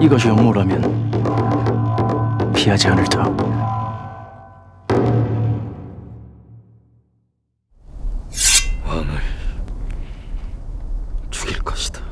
이것이 영모라면 피하지 않을 터. 왕을 죽일 것이다.